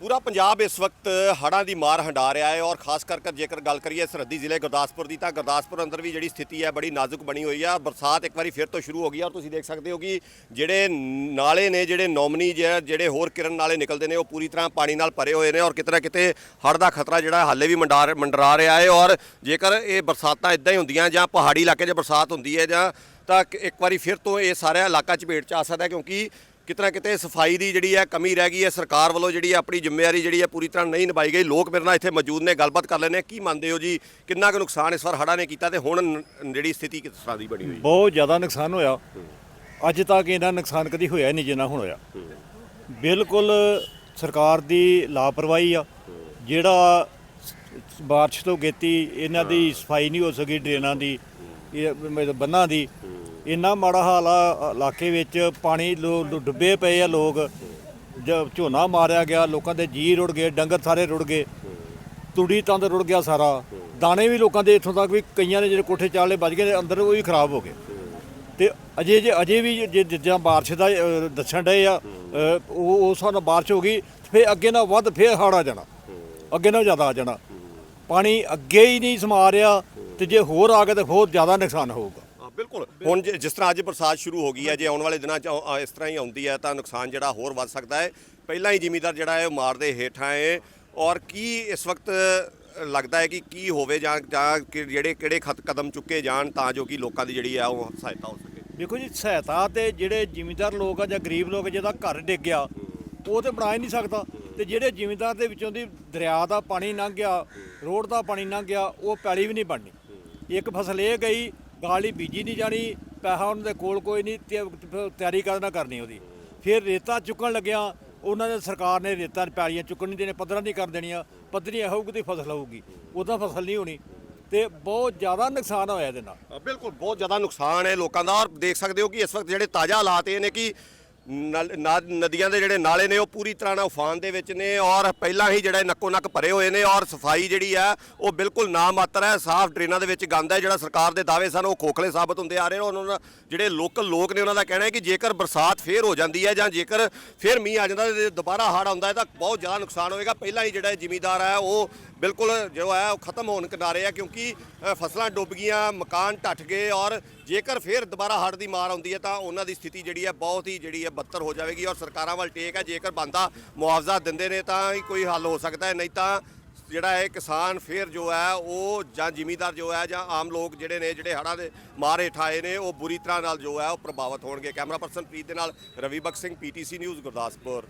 ਪੂਰਾ ਪੰਜਾਬ ਇਸ ਵਕਤ ਹੜ੍ਹਾਂ ਦੀ ਮਾਰ ਹੰਡਾ ਰਿਹਾ ਹੈ ਔਰ ਖਾਸ ਕਰਕੇ ਜੇਕਰ ਗੱਲ ਕਰੀਏ ਸਰਹੱਦੀ ਜ਼ਿਲ੍ਹੇ ਗੁਰਦਾਸਪੁਰ ਦੀ ਤਾਂ ਗੁਰਦਾਸਪੁਰ ਅੰਦਰ ਵੀ ਜਿਹੜੀ ਸਥਿਤੀ ਹੈ ਬੜੀ ਨਾਜ਼ੁਕ ਬਣੀ ਹੋਈ ਆ। ਬਰਸਾਤ ਇੱਕ ਵਾਰੀ ਫਿਰ ਤੋਂ ਸ਼ੁਰੂ ਹੋ ਗਈ ਹੈ ਔਰ ਤੁਸੀਂ ਦੇਖ ਸਕਦੇ ਹੋ ਕਿ ਜਿਹੜੇ ਨਾਲੇ ਨੇ, ਜਿਹੜੇ ਨੋਮਨੀ ਜਿਹੜੇ ਹੋਰ ਕਿਰਨ ਨਾਲੇ ਨਿਕਲਦੇ ਨੇ, ਉਹ ਪੂਰੀ ਤਰ੍ਹਾਂ ਪਾਣੀ ਨਾਲ ਭਰੇ ਹੋਏ ਨੇ ਔਰ ਕਿਤੇ ਨਾ ਕਿਤੇ ਹੜ੍ਹ ਦਾ ਖਤਰਾ ਜਿਹੜਾ ਹਾਲੇ ਵੀ ਮੰਡਾਰ ਮੰਡਰਾ ਰਿਹਾ ਹੈ ਔਰ ਜੇਕਰ ਇਹ ਬਰਸਾਤਾਂ ਇਦਾਂ ਹੀ ਹੁੰਦੀਆਂ ਜਾਂ ਪਹਾੜੀ ਇਲਾਕੇ 'ਚ ਬਰਸਾਤ ਹੁੰਦੀ ਹੈ ਜਾਂ ਤਾਂ ਇੱਕ ਵਾਰੀ ਫਿਰ ਤੋਂ ਇਹ ਸਾਰਾ ਇਲਾਕਾ ਚਪੇਟ 'ਚ ਆ ਸਕਦਾ ਕਿਉਂਕਿ ਕਿਤੇ ਨਾ ਕਿਤੇ ਸਫ਼ਾਈ ਦੀ ਜਿਹੜੀ ਹੈ ਕਮੀ ਰਹਿ ਗਈ ਹੈ, ਸਰਕਾਰ ਵੱਲੋਂ ਜਿਹੜੀ ਹੈ ਆਪਣੀ ਜ਼ਿੰਮੇਵਾਰੀ ਜਿਹੜੀ ਹੈ ਪੂਰੀ ਤਰ੍ਹਾਂ ਨਹੀਂ ਨਿਭਾਈ ਗਈ। ਲੋਕ ਮੇਰੇ ਨਾਲ ਇੱਥੇ ਮੌਜੂਦ ਨੇ, ਗੱਲਬਾਤ ਕਰ ਲੈਣੇ ਕੀ ਮੰਨਦੇ ਹੋ ਜੀ? ਕਿੰਨਾ ਕੁ ਨੁਕਸਾਨ ਇਸ ਵਾਰ ਹੜ੍ਹਾਂ ਨੇ ਕੀਤਾ ਤੇ ਹੁਣ ਜਿਹੜੀ ਸਥਿਤੀ ਕਿਸ ਤਰ੍ਹਾਂ ਦੀ ਬਣੀ ਹੋਈ ਬਹੁਤ ਜ਼ਿਆਦਾ ਨੁਕਸਾਨ ਹੋਇਆ। ਅੱਜ ਤੱਕ ਇਹਨਾਂ ਨੁਕਸਾਨ ਕਦੀ ਹੋਇਆ ਨਹੀਂ ਜਿੰਨਾ ਹੁਣ ਹੋਇਆ। ਬਿਲਕੁਲ ਸਰਕਾਰ ਦੀ ਲਾਪਰਵਾਹੀ ਆ। ਜਿਹੜਾ ਸ- ਬਾਰਿਸ਼ ਤੋਂ ਗੇਤੀ, ਇਹਨਾਂ ਦੀ ਸਫ਼ਾਈ ਨਹੀਂ ਹੋ ਸਕੀ, ਡਰੇਨਾਂ ਦੀ, ਇਹ ਬੰਨਾਂ ਦੀ। ਇੰਨਾ ਮਾੜਾ ਹਾਲ ਆ ਇਲਾਕੇ ਵਿੱਚ ਪਾਣੀ ਲੋ- ਲੋ- ਡੁੱਬੇ ਪਏ ਆ ਲੋਕ। ਜ- ਝੋਨਾ ਮਾਰਿਆ ਗਿਆ ਲੋਕਾਂ ਦੇ ਜੀ ਰੁੜ ਗਏ ਡੰਗਰ ਸਾਰੇ ਰੁੜ ਗਏ। ਤੂੜੀ ਤੰਦ ਰੁੜ ਗਿਆ ਸਾਰਾ। ਦਾਣੇ ਵੀ ਲੋਕਾਂ ਦੇ ਇੱਥੋਂ ਤੱਕ ਵੀ ਕਈਆਂ ਨੇ ਜਿਹੜੇ ਕੋਠੇ ਚਾਲੇ ਵੱਜ ਗਏ ਅੰਦਰ ਉਹ ਵੀ ਖਰਾਬ ਹੋ ਗਏ। ਤੇ ਅਜੇ ਜੇ ਅਜੇ ਵੀ ਜੇ ਜਿੱਦਾਂ ਬਾਰਿਸ਼ ਦਾ ਅ, ਦੱਸਣ ਡਏ ਆ ਅ, ਉਹ ਉਸ ਨਾਲ ਬਾਰਿਸ਼ ਹੋ ਗਈ ਫਿਰ ਅੱਗੇ ਨਾਲ ਵੱਧ ਫਿਰ ਹੜ ਆ ਜਾਣਾ। ਅੱਗੇ ਨਾਲ ਜ਼ਿਆਦਾ ਆ ਜਾਣਾ। ਪਾਣੀ ਅੱਗੇ ਹੀ ਨਹੀਂ ਸਮਾ ਰਿਹਾ ਤੇ ਜੇ ਹੋਰ ਆ ਗਿਆ ਤਾਂ ਹੋਰ ਜ਼ਿਆਦਾ ਨੁਕਸਾਨ ਹੋਊਗਾ। ਬਿਲਕੁਲ। ਹੁਣ ਜੇ- ਜਿਸ ਤਰ੍ਹਾਂ ਅੱਜ ਬਰਸਾਤ ਸ਼ੁਰੂ ਹੋ ਗਈ ਹੈ ਜੇ ਆਉਣ ਵਾਲੇ ਦਿਨਾਂ 'ਚ ਆ- ਇਸ ਤਰ੍ਹਾਂ ਹੀ ਆਉਂਦੀ ਹੈ ਤਾਂ ਨੁਕਸਾਨ ਜਿਹੜਾ ਹੋਰ ਵੱਧ ਸਕਦਾ ਹੈ। ਪਹਿਲਾਂ ਹੀ ਜ਼ਿਮੀਦਾਰ ਜਿਹੜਾ ਹੈ ਉਹ ਮਾਰ ਦੇ ਹੇਠਾਂ ਹੈ ਔਰ ਕੀ ਇਸ ਵਕਤ ਲੱਗਦਾ ਹੈ ਕਿ ਕੀ ਹੋਵੇ ਜਾਂ ਜਾਂ ਕਿ ਜਿਹੜੇ ਕਿਹੜੇ ਖਤ ਕਦਮ ਚੁੱਕੇ ਜਾਣ ਤਾਂ ਜੋ ਕਿ ਲੋਕਾਂ ਦੀ ਜਿਹੜੀ ਹੈ ਉਹ ਸਹਾਇਤਾ ਹੋ ਸਕੇ? ਦੇਖੋ ਜੀ ਸਹਾਇਤਾ ਤੇ ਜਿਹੜੇ ਜ਼ਿਮੀਂਦਾਰ ਲੋਕ ਆ ਜਾਂ ਗਰੀਬ ਲੋਕ ਜਿਹਦਾ ਘਰ ਡਿੱਗ ਗਿਆ ਉਹ ਤੇ ਬਣਾ ਹੀ ਨਹੀਂ ਸਕਦਾ। ਤੇ ਜਿਹੜੇ ਜ਼ਿਮੀਂਦਾਰ ਦੇ ਵਿੱਚੋਂ ਦੀ ਦਰਿਆ ਦਾ ਪਾਣੀ ਲੰਘ ਗਿਆ ਰੋਡ ਦਾ ਪਾਣੀ ਲੰਘ ਗਿਆ ਉਹ ਪੈਲੀ ਵੀ ਨਹੀਂ ਬਣਨੀ। ਇੱਕ ਫਸਲ ਇਹ ਗਈ ਗਾਲੀ ਬੀਜੀ ਨਹੀਂ ਜਾਣੀ, ਪੈਸਾ ਉਹਨਾਂ ਦੇ ਕੋਲ ਕੋਈ ਨਹੀਂ, ਤੇ ਫਿਰ ਤਿਆਰੀ ਕਰਨਾ ਕਰਨੀ ਉਹਦੀ। ਫਿਰ ਰੇਤਾ ਚੁੱਕਣ ਲੱਗਿਆ, ਉਹਨਾਂ ਨੇ ਸਰਕਾਰ ਨੇ ਰੇਤਾ ਪੈਲੀਆਂ ਚੁੱਕਣ ਨਹੀਂ ਦੇਣੇ ਪੱਧਰਾਂ ਨਹੀਂ ਕਰ ਦੇਣੀਆਂ ਪੱਧਰੀਆਂ ਹੋਊਗੀ ਤੇ ਫਸਲ ਹੋਊਗੀ, ਉਦਾਂ ਫਸਲ ਨਹੀਂ ਹੋਣੀ। ਤੇ ਬਹੁਤ ਜ਼ਿਆਦਾ ਨੁਕਸਾਨ ਹੋਇਆ ਇਹਦੇ ਨਾਲ। ਬਿਲਕੁਲ, ਬਹੁਤ ਜ਼ਿਆਦਾ ਨੁਕਸਾਨ ਹੈ ਲੋਕਾਂ ਦਾ, ਔਰ ਦੇਖ ਸਕਦੇ ਹੋ ਕਿ ਇਸ ਵਕਤ ਜਿਹੜੇ ਤਾਜ਼ਾ ਹਾਲਾਤ ਇਹ ਨੇ ਕਿ ਨਦੀਆਂ ਦੇ ਜਿਹੜੇ ਨਾਲੇ ਨੇ ਉਹ ਪੂਰੀ ਤਰ੍ਹਾਂ ਨਾਲ ਉਫਾਨ ਦੇ ਵਿੱਚ ਨੇ ਔਰ ਪਹਿਲਾਂ ਹੀ ਜਿਹੜਾ ਨੱਕੋ ਨੱਕ ਭਰੇ ਹੋਏ ਨੇ ਔਰ ਸਫ਼ਾਈ ਜਿਹੜੀ ਹੈ ਉਹ ਬਿਲਕੁਲ ਨਾ ਮਾਤਰ ਹੈ, ਸਾਫ਼ ਡਰੇਨਾਂ ਦੇ ਵਿੱਚ ਗੰਦ ਹੈ, ਜਿਹੜਾ ਸਰਕਾਰ ਦੇ ਦਾਅਵੇ ਸਨ ਉਹ ਖੋਖਲੇ ਸਾਬਤ ਹੁੰਦੇ ਆ ਰਹੇ ਨੇ ਉਹਨਾਂ ਜਿਹੜੇ ਲੋਕਲ ਲੋਕ ਨੇ ਉਹਨਾਂ ਦਾ ਕਹਿਣਾ ਹੈ ਕਿ ਜੇਕਰ ਬਰਸਾਤ ਫੇਰ ਹੋ ਜਾਂਦੀ ਹੈ ਜਾਂ ਜੇਕਰ ਫੇਰ ਮੀਂਹ ਆ ਜਾਂਦਾ ਤੇ ਦੁਬਾਰਾ ਹੜ੍ਹ ਆਉਂਦਾ ਹੈ ਤਾਂ ਬਹੁਤ ਜ਼ਿਆਦਾ ਨੁਕਸਾਨ ਹੋਏਗਾ। ਪਹਿਲਾਂ ਹੀ ਜਿਹੜਾ ਜ਼ਿਮੀਦਾਰ ਹੈ ਉਹ ਬਿਲਕੁਲ ਜੋ ਹੈ ਉਹ ਖਤਮ ਹੋਣ ਕਿਨਾਰੇ ਆ ਕਿਉਂਕਿ ਫਸਲਾਂ ਡੁੱਬ ਗਈਆਂ, ਮਕਾਨ ਢੱਠ ਗਏ ਔਰ ਜੇਕਰ ਫਿਰ ਦੁਬਾਰਾ ਹੜ੍ਹ ਦੀ ਮਾਰ ਆਉਂਦੀ ਹੈ ਤਾਂ ਉਹਨਾਂ ਦੀ ਸਥਿਤੀ ਜਿਹੜੀ ਹੈ ਬਹੁਤ ਹੀ ਜਿਹੜੀ ਹੈ ਬੱਤਰ ਹੋ ਜਾਵੇਗੀ ਔਰ ਸਰਕਾਰਾਂ ਵੱਲ ਟੇਕ ਹੈ। ਜੇਕਰ ਬੰਦਾ ਮੁਆਵਜ਼ਾ ਦਿੰਦੇ ਨੇ ਤਾਂ ਹੀ ਕੋਈ ਹੱਲ ਹੋ ਸਕਦਾ ਹੈ, ਨਹੀਂ ਤਾਂ ਜਿਹੜਾ ਹੈ ਕਿਸਾਨ ਫਿਰ ਜੋ ਹੈ, ਉਹ ਜਾਂ ਜ਼ਿਮੀਦਾਰ ਜੋ ਹੈ ਜਾਂ ਆਮ ਲੋਕ ਜਿਹੜੇ ਨੇ, ਜਿਹੜੇ ਹੜ੍ਹਾਂ ਦੇ ਮਾਰ ਹੇਠ ਆਏ ਨੇ, ਉਹ ਬੁਰੀ ਤਰ੍ਹਾਂ ਨਾਲ ਜੋ ਹੈ, ਉਹ ਪ੍ਰਭਾਵਿਤ ਹੋਣਗੇ। ਕੈਮਰਾ ਪਰਸਨ ਪ੍ਰੀਤ ਦੇ ਨਾਲ ਰਵੀ ਬਖਸ਼ ਸਿੰਘ, ਪੀਟੀਸੀ ਨਿਊਜ਼ ਗੁਰਦਾਸਪੁਰ।